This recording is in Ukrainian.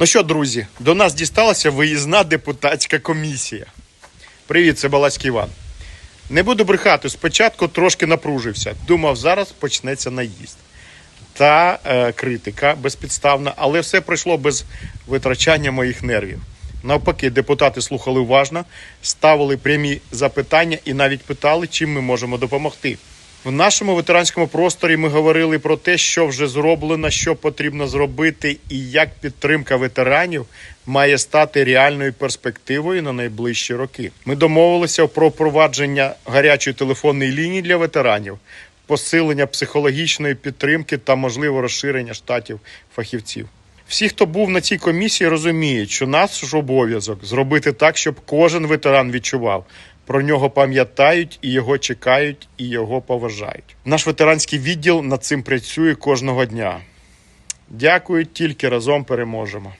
Ну що, друзі, до нас дісталася виїзна депутатська комісія. Привіт, це Балацький Іван. Не буду брехати, спочатку трошки напружився. Думав, зараз почнеться наїзд. Та е, критика безпідставна, але все пройшло без витрачання моїх нервів. Навпаки, депутати слухали уважно, ставили прямі запитання і навіть питали, чим ми можемо допомогти. В нашому ветеранському просторі ми говорили про те, що вже зроблено, що потрібно зробити, і як підтримка ветеранів має стати реальною перспективою на найближчі роки. Ми домовилися про впровадження гарячої телефонної лінії для ветеранів, посилення психологічної підтримки та можливо розширення штатів фахівців. Всі, хто був на цій комісії, розуміють, що наш обов'язок зробити так, щоб кожен ветеран відчував. Про нього пам'ятають і його чекають, і його поважають. Наш ветеранський відділ над цим працює кожного дня. Дякую, тільки разом переможемо.